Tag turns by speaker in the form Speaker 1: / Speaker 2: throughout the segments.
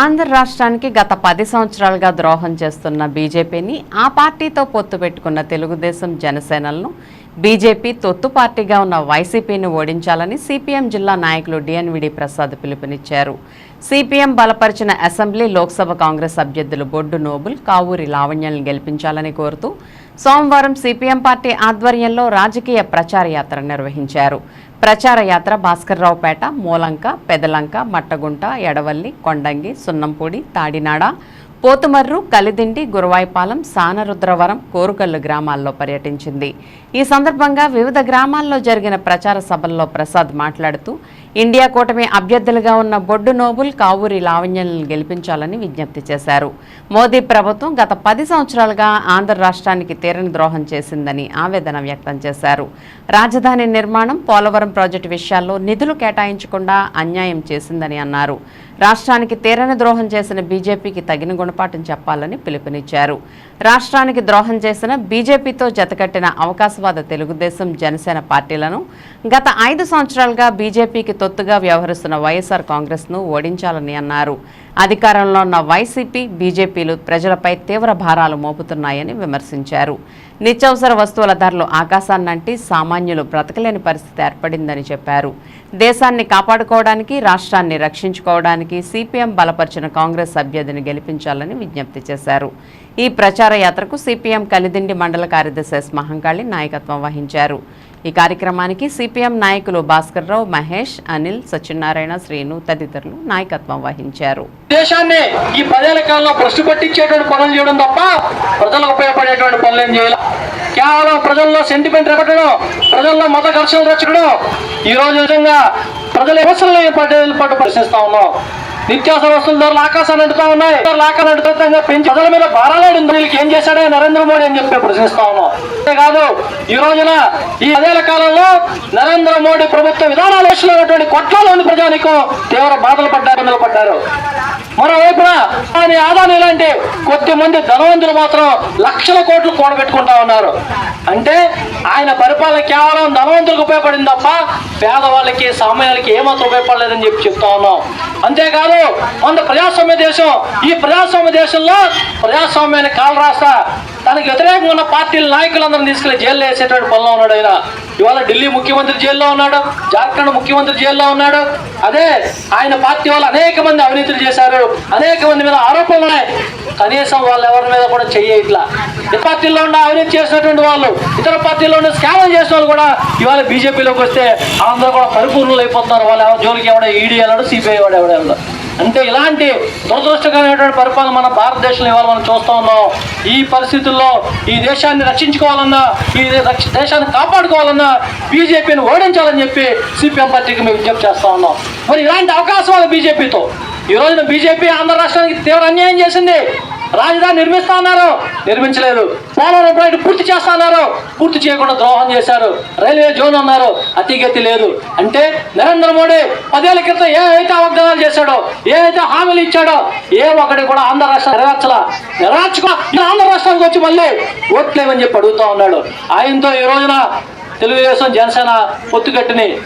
Speaker 1: ఆంధ్ర రాష్ట్రానికి గత పది సంవత్సరాలుగా ద్రోహం చేస్తున్న బీజేపీని ఆ పార్టీతో పొత్తు పెట్టుకున్న తెలుగుదేశం జనసేనలను బీజేపీ తొత్తు పార్టీగా ఉన్న వైసీపీని ఓడించాలని సిపిఎం జిల్లా నాయకులు డిఎన్విడి ప్రసాద్ పిలుపునిచ్చారు. సిపిఎం బలపరిచిన అసెంబ్లీ లోక్సభ కాంగ్రెస్ అభ్యర్థులు బొడ్డు నోబుల్ కావూరి లావణ్యాలను గెలిపించాలని కోరుతూ సోమవారం సిపిఎం పార్టీ ఆధ్వర్యంలో రాజకీయ ప్రచార యాత్ర నిర్వహించారు. ప్రచార యాత్ర భాస్కర్రావుపేట మూలంక పెదలంక మట్టగుంట ఎడవల్లి కొండంగి సున్నంపూడి తాడినాడ పోతుమర్రు కలిదిండి గురువాయిపాలెం సానరుద్రవరం కోరుకల్లు గ్రామాల్లో పర్యటించింది. ఈ సందర్భంగా వివిధ గ్రామాల్లో జరిగిన ప్రచార సభల్లో ప్రసాద్ మాట్లాడుతూ ఇండియా కూటమి అభ్యర్థులుగా ఉన్న బొడ్డు నోబుల్ కావూరి లావణ్యలను గెలిపించాలని విజ్ఞప్తి చేశారు. మోదీ ప్రభుత్వం గత పది సంవత్సరాలుగా ఆంధ్ర రాష్ట్రానికి తీరని ద్రోహం చేసిందని ఆవేదన వ్యక్తం చేశారు. రాజధాని నిర్మాణం పోలవరం ప్రాజెక్టు విషయాల్లో నిధులు కేటాయించకుండా అన్యాయం చేసిందని అన్నారు. రాష్ట్రానికి తీరని ద్రోహం చేసిన బీజేపీకి తగిన గుణపాఠం చెప్పాలని పిలుపునిచ్చారు. రాష్ట్రానికి ద్రోహం చేసిన బీజేపీతో జతకట్టిన అవకాశవాద తెలుగుదేశం జనసేన పార్టీలను గత ఐదు సంవత్సరాలుగా బీజేపీకి తొత్తుగా వ్యవహరిస్తున్న వైఎస్ఆర్ కాంగ్రెస్ను ఓడించాలని అన్నారు. అధికారంలో ఉన్న వైసీపీ బీజేపీలు ప్రజలపై తీవ్ర భారాలు మోపుతున్నాయని విమర్శించారు. నిత్యావసర వస్తువుల ధరలు ఆకాశాన్నంటి సామాన్యులు బ్రతకలేని పరిస్థితి ఏర్పడిందని చెప్పారు. దేశాన్ని కాపాడుకోవడానికి రాష్ట్రాన్ని రక్షించుకోవడానికి సిపిఎం బలపరిచిన కాంగ్రెస్ అభ్యర్థిని గెలిపించాలని విజ్ఞప్తి చేశారు. ఈ ప్రచార యాత్రకు సిపిఎం కలిదిండి మండల కార్యదర్శి ఎస్ మహంకాళి నాయకత్వం వహించారు. ఈ కార్యక్రమానికి సిపిఎం నాయకులు భాస్కర్రావు మహేష్ అనిల్ సత్యనారాయణ శ్రీను తదితరులు నాయకత్వం వహించారు.
Speaker 2: దేశాన్ని ఈ పదేళ్ళ కాలంలో భ్రష్టు పట్టించేటువంటి పనులు చేయడం తప్ప ప్రజలకు ఉపయోగపడేటువంటి పనులు ఏం చేయాలి. కేవలం ప్రజల్లో సెంటిమెంట్ రెప్పటడం ప్రజల్లో మత ఘర్షణలు రచ్చడం ఈ రోజు నిజంగా ప్రజల వ్యవస్థలు పట్టేది పట్టు ప్రశ్నిస్తా ఉన్నాం. నిత్యావసర వస్తువుల ధరలు ఆకాశాన్ని అంటుతా ఉన్నాయి. ధరలు ఆకాశాన్ని అంటుతంగా పెంచి ప్రజల మీద భారాలేడు వీళ్ళకి ఏం చేశాడే నరేంద్ర మోడీ అని చెప్పి ప్రశ్నిస్తా ఉన్నాం. అంతేకాదు ఈ రోజున ఈ అదేల కాలంలో నరేంద్ర మోడీ ప్రభుత్వ విధానాల విషయంలో ఉన్నటువంటి కొట్లాలోని ప్రజానికం. తీవ్ర బాధలు పడ్డారు ఇబ్బందులు పడ్డారు. మరోవైపున దాని ఆదాని లాంటి కొద్ది మంది ధనవంతులు మాత్రం లక్షల కోట్లు కూడబెట్టుకుంటా ఉన్నారు. అంటే ఆయన పరిపాలన కేవలం ధనవంతులకు ఉపయోగపడింది తప్ప పేదవాళ్ళకి సామాన్యాలకి ఏమాత్రం ఉపయోగపడలేదని చెప్పి చెప్తా ఉన్నాం. అంతేకాదు మన ప్రజాస్వామ్య దేశం ఈ ప్రజాస్వామ్య దేశంలో ప్రజాస్వామ్యాన్ని కాలు రాస్తా తనకు వ్యతిరేకంగా ఉన్న పార్టీల నాయకులందరినీ తీసుకెళ్ళి జైల్లో వేసేటువంటి పనిలో ఉన్నాడు ఆయన. ఇవాళ ఢిల్లీ ముఖ్యమంత్రి జైల్లో ఉన్నాడు జార్ఖండ్ ముఖ్యమంత్రి జైల్లో ఉన్నాడు. అదే ఆయన పార్టీ వాళ్ళు అనేక మంది అవినీతులు చేశారు అనేక మంది మీద ఆరోపణలు ఉన్నాయి కనీసం వాళ్ళు ఎవరి మీద కూడా చెయ్యి ఇట్లా ఈ పార్టీలో ఉన్న అవినీతి చేసినటువంటి వాళ్ళు ఇతర పార్టీలో ఉన్న స్కామ్ చేసిన వాళ్ళు కూడా ఇవాళ బీజేపీలోకి వస్తే అందరూ కూడా పరిపూర్ణలు అయిపోతున్నారు. వాళ్ళు ఎవరి జోలికి ఎవడ ఈడీ వెళ్ళాడు సిబిఐ వాడు ఎవడ వెళ్ళాడు అంటే ఇలాంటి దురదృష్టకరమైనటువంటి పరిపాలన మన భారతదేశంలో ఇవాళ మనం చూస్తూ ఉన్నాం. ఈ పరిస్థితుల్లో ఈ దేశాన్ని రక్షించుకోవాలన్నా ఈ రక్ష- దేశాన్ని కాపాడుకోవాలన్నా బీజేపీని ఓడించాలని చెప్పి సిపిఎం పార్టీకి మేము విజ్ఞప్తి చేస్తూ ఉన్నాం. మరి ఇలాంటి అవకాశాలు బీజేపీతో. ఈ రోజున బీజేపీ ఆంధ్ర రాష్ట్రానికి తీవ్ర అన్యాయం చేసింది. రాజధాని నిర్మిస్తా అన్నారు. నిర్మించలేదు. పోలవరం ప్రాజెక్టు పూర్తి చేస్తా అన్నారు. పూర్తి చేయకుండా ద్రోహం చేశారు. రైల్వే జోన్ అన్నారు. అతిగతి లేదు. అంటే నరేంద్ర మోడీ పదేళ్ళ క్రితం ఏవైతే వాగ్దానాలు చేశాడో ఏవైతే హామీలు ఇచ్చాడో ఏ ఒక్కటి కూడా ఆంధ్ర రాష్ట్రం నెరవేర్చలా. నెరవేర్చుకో. ఆంధ్ర రాష్ట్రానికి వచ్చి మళ్ళీ ఓట్లేమని చెప్పి అడుగుతా ఉన్నాడు. ఆయనతో ఈ రోజున తెలుగుదేశం జనసేన పొత్తుకట్టుని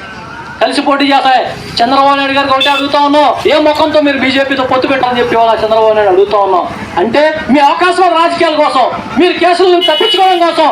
Speaker 2: కలిసి పోటీ చేస్తాయి చంద్రబాబు నాయుడు గారికి ఒకటి అడుగుతా ఉన్నాం. ఏ ముఖంతో మీరు బీజేపీతో పొత్తు పెట్టాలని చెప్పి వాళ్ళ చంద్రబాబు నాయుడు అడుగుతా ఉన్నాం. అంటే మీ అవకాశం రాజకీయాల కోసం మీరు కేసులను తప్పించుకోవడం కోసం